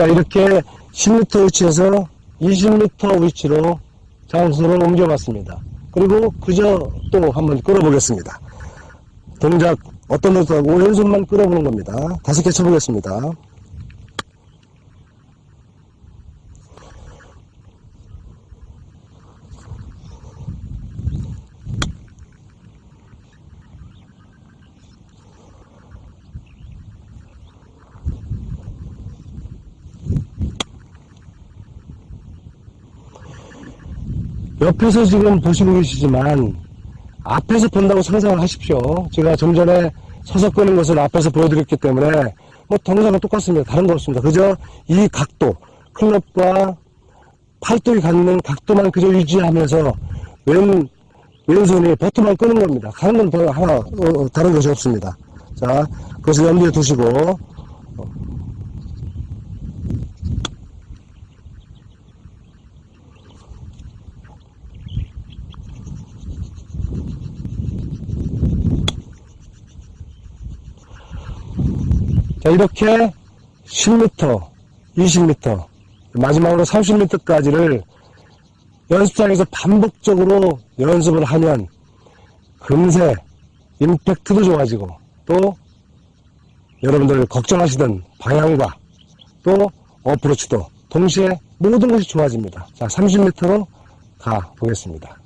자, 이렇게 10m 위치에서 20m 위치로 장소를 옮겨봤습니다. 그리고 그저 또 한번 끌어보겠습니다. 동작 어떤 것도 하고 왼손만 끌어보는 겁니다. 다섯 개 쳐보겠습니다. 옆에서 지금 보시고 계시지만 앞에서 본다고 상상을 하십시오. 제가 좀 전에 서서 끄는 것을 앞에서 보여드렸기 때문에 뭐 동작은 똑같습니다. 다른 거 없습니다. 그저 이 각도, 클럽과 팔뚝이 갖는 각도만 그저 유지하면서 왼, 왼손이 버튼만 끄는 겁니다. 다른 건더 하나, 어, 어, 다른 것이 없습니다. 자, 그것을 염두에 두시고, 자, 이렇게 10m, 20m, 마지막으로 30m까지를 연습장에서 반복적으로 연습을 하면 금세 임팩트도 좋아지고 또 여러분들 걱정하시던 방향과 또 어프로치도 동시에 모든 것이 좋아집니다. 자, 30m로 가 보겠습니다.